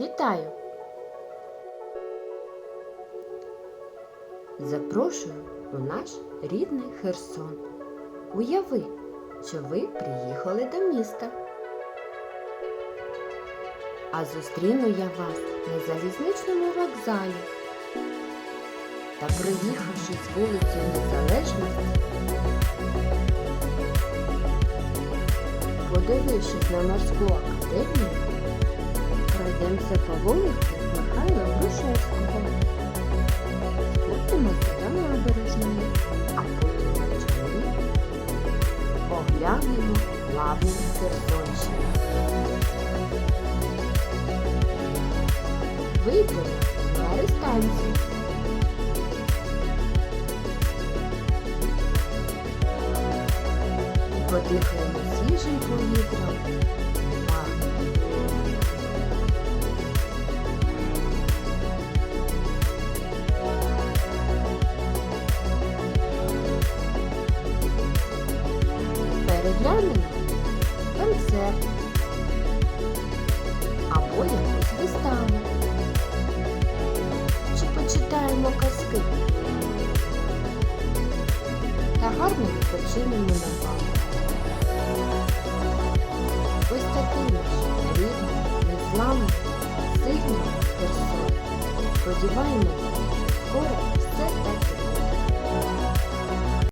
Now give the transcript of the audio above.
Вітаю! Запрошую у наш рідний Херсон. Уяви, що ви приїхали до міста. А зустріну я вас на залізничному вокзалі. Та приїхавши з вулиці Незалежності, подивившись на морську академію, пройдемося по вулиці Михайла Грушевського. Спустимося до набережної, а потім на човні оглянемо лаву Херсонщини. Вийдемо на рестанцію. І подихаємо свіжим повітрям. Переглянемо концерт або якусь виставу. Чи почитаємо казки та гарно відпочинемо на вами. Ось такий наш рідний, незламний, сильний Херсон. Сподіваємося, що скоро все так